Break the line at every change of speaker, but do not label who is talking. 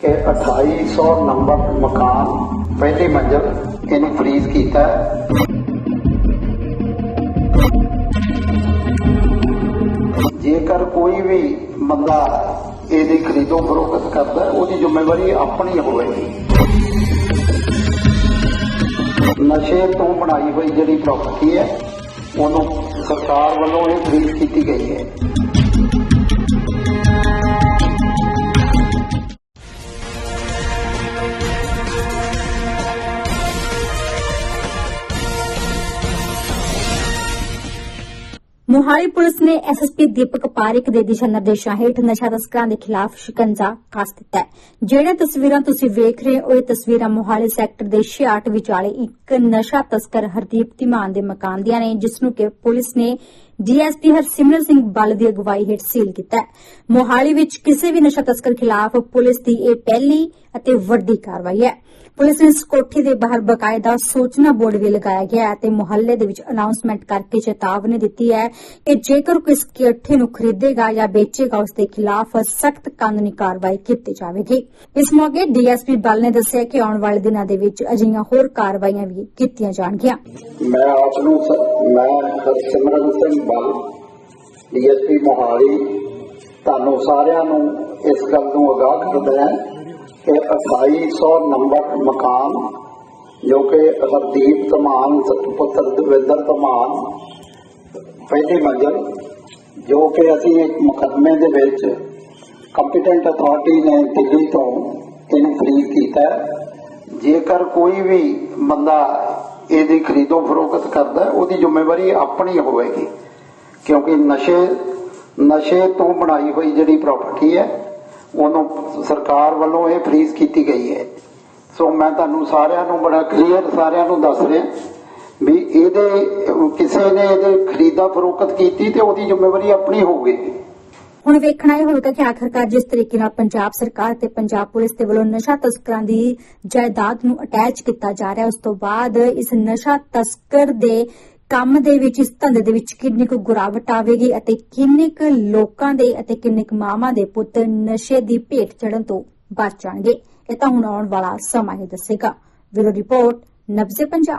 ਕਿ 2800 ਨੰਬਰ ਮਕਾਨ ਪਹਿਲੀ ਮੰਜ਼ਲ ਇਹਨੂੰ ਫਰੀਜ਼ ਕੀਤਾ ਜੇਕਰ ਕੋਈ ਵੀ ਬੰਦਾ ਇਹਦੀ ਖਰੀਦੋ ਫਰੋਖਤ ਕਰਦਾ, ਉਹਦੀ ਜ਼ਿੰਮੇਵਾਰੀ ਆਪਣੀ ਹੋਵੇਗੀ। ਨਸ਼ੇ ਤੋਂ ਬਣਾਈ ਹੋਈ ਜਿਹੜੀ ਪ੍ਰਾਪਰਟੀ ਹੈ, ਉਹਨੂੰ ਸਰਕਾਰ ਵੱਲੋਂ ਇਹ ਫਰੀਜ਼ ਕੀਤੀ ਗਈ ਹੈ।
ਮੋਹਾਲੀ ਪੁਲਿਸ ਨੇ ਐਸਐਸਪੀ ਦੀਪਕ ਪਾਰਿਕ ਦੇ ਦਿਸ਼ਾ ਨਿਰਦੇਸ਼ਾਂ ਹੇਠ ਨਸ਼ਾ ਤਸਕਰਾਂ ਦੇ ਖਿਲਾਫ ਸ਼ਿਕੰਜਾ ਕੱਸ ਦਿੱਤਾ ਹੈ। ਜਿਹੜੇ ਤਸਵੀਰਾਂ ਤੁਸੀਂ ਵੇਖ ਰਹੇ ਹੋ, ਇਹ ਤਸਵੀਰਾਂ ਮੋਹਾਲੀ ਸੈਕਟਰ ਦੇ 66 ਵਿਚਾਲੇ ਇੱਕ ਨਸ਼ਾ ਤਸਕਰ ਹਰਦੀਪ ਧੀਮਾਨ ਦੇ ਮਕਾਨ ਦੀਆਂ ਨੇ, ਜਿਸ ਨੂੰ ਕਿ ਪੁਲਿਸ ਨੇ ਡੀਐਸਪੀ ਹਰਸਿਮਰਨ ਸਿੰਘ ਬੱਲ ਦੀ ਅਗਵਾਈ ਹੇਠ ਸੀਲ ਕੀਤਾ ਮੋਹਾਲੀ ਵਿੱਚ ਕਿਸੇ ਵੀ ਨਸ਼ਾ ਤਸਕਰ ਖਿਲਾਫ ਪੁਲਿਸ ਦੀ ਇਹ ਪਹਿਲੀ ਅਤੇ ਵੱਡੀ ਕਾਰਵਾਈ ਹੈ। ਪੁਲਿਸ ਨੇ ਇਸ ਕੋਠੀ ਦੇ ਬਾਹਰ ਬਕਾਇਦਾ ਸੂਚਨਾ ਬੋਰਡ ਵੀ ਲਗਾਇਆ ਗਿਆ ਹੈ ਤੇ ਮੁਹੱਲੇ ਦੇ ਵਿੱਚ ਅਨਾਉਂਸਮੈਂਟ ਕਰਕੇ ਚੇਤਾਵਨੀ ਦਿੱਤੀ ਹੈ ਕਿ ਜੇਕਰ ਕੋਈ ਇਸ ਕੋਠੀ ਨੂੰ ਖਰੀਦੇਗਾ ਜਾਂ ਵੇਚੇਗਾ, ਉਸ ਦੇ ਖਿਲਾਫ ਸਖਤ ਕਾਨੂੰਨੀ ਕਾਰਵਾਈ ਕੀਤੀ ਜਾਵੇਗੀ। ਇਸ ਮੌਕੇ ਡੀਐਸਪੀ ਬਲ ਨੇ ਦੱਸਿਆ ਕਿ ਆਉਣ ਵਾਲੇ ਦਿਨਾਂ ਦੇ ਵਿੱਚ ਅਜਿਹੀਆਂ ਹੋਰ ਕਾਰਵਾਈਆਂ ਵੀ ਕੀਤੀਆਂ ਜਾਣਗੀਆਂ।
ਮੈਂ ਆਪ ਨੂੰ ਮੈਂ ਹਰਸਿਮਰਨ ਸਿੰਘ ਬੱਲ, ਡੀਐਸਪੀ ਮੋਹਾਲੀ, ਤੁਹਾਨੂੰ ਸਾਰਿਆਂ ਨੂੰ ਇਸ ਗੱਲ ਨੂੰ ਆਗਾਹ ਕਰਦਾ ਹਾਂ ਕਿ 2800 ਨੰਬਰ ਮਕਾਨ ਜੋ ਕਿ ਹਰਦੀਪ ਧਮਾਨ ਪੁੱਤਰ ਦਵਿੰਦਰ ਧਮਾਨ ਪਹਿਲੀ ਮੰਜ਼ਲ ਜੋ ਕਿ ਅਸੀਂ ਇੱਕ ਮੁਕਦਮੇ ਦੇ ਵਿੱਚ ਕੰਪੀਟੈਂਟ ਅਥਾਰਟੀ ਨੇ ਦਿੱਲੀ ਤੋਂ ਇਹਨੂੰ ਖਰੀਦ ਕੀਤਾ ਹੈ। ਜੇਕਰ ਕੋਈ ਵੀ ਬੰਦਾ ਇਹਦੀ ਖਰੀਦੋ ਫਰੋਖਤ ਕਰਦਾ ਹੈ, ਉਹਦੀ ਜ਼ਿੰਮੇਵਾਰੀ ਆਪਣੀ ਹੋਵੇਗੀ ਕਿਉਂਕਿ ਨਸ਼ੇ ਨਸ਼ੇ ਤੋਂ ਬਣਾਈ ਹੋਈ ਜਿਹੜੀ ਪ੍ਰਾਪਰਟੀ ਹੈ ਉਹਨੂੰ ਸਰਕਾਰ ਵੱਲੋਂ ਇਹ ਫਰੀਜ਼ ਕੀਤੀ ਗਈ ਹੈ। ਸੋ ਮੈਂ ਤੁਹਾਨੂੰ ਸਾਰਿਆਂ ਨੂੰ ਬੜਾ ਕਲੀਅਰ ਸਾਰਿਆਂ ਨੂੰ ਦੱਸ ਰਿਹਾ ਵੀ ਇਹਦੇ, ਕਿਸੇ ਨੇ ਇਹਦੇ ਖਰੀਦਾ ਫਰੋਖਤ ਕੀਤੀ ਤੇ ਉਹਦੀ ਜ਼ਿੰਮੇਵਾਰੀ ਆਪਣੀ ਹੋਊਗੀ
ਹੁਣ ਵੇਖਣਾ ਇਹ ਹੋਵੇਗਾ ਕਿ ਆਖਰਕਾਰ ਜਿਸ ਤਰੀਕੇ ਨਾਲ ਪੰਜਾਬ ਸਰਕਾਰ ਤੇ ਪੰਜਾਬ ਪੁਲਿਸ ਦੇ ਵੱਲੋਂ ਨਸ਼ਾ ਤਸਕਰਾਂ ਦੀ ਜਾਇਦਾਦ ਨੂੰ ਅਟੈਚ ਕੀਤਾ ਜਾ ਰਿਹਾ, ਉਸ ਤੋਂ ਬਾਅਦ ਇਸ ਨਸ਼ਾ ਤਸਕਰ ਦੇ ਕੰਮ ਦੇ ਵਿੱਚ, ਇਸ ਧੰਦੇ ਦੇ ਵਿੱਚ ਕਿੰਨੀ ਕੁ ਗੁਰਾਵਟ ਆਵੇਗੀ ਅਤੇ ਕਿੰਨੇ ਕੁ ਲੋਕਾਂ ਦੇ ਅਤੇ ਕਿੰਨੇ ਕੁ ਮਾਵਾਂ ਦੇ ਪੁੱਤ ਨਸ਼ੇ ਦੀ ਭੇਟ ਚੜਨ ਤੋਂ ਬਚ ਜਾਣਗੇ? ਇਹ ਤਾਂ ਹੁਣ ਆਉਣ ਵਾਲਾ ਸਮਾਂ ਹੀ ਦੱਸੇਗਾ। Bureau report Nabze Punjab.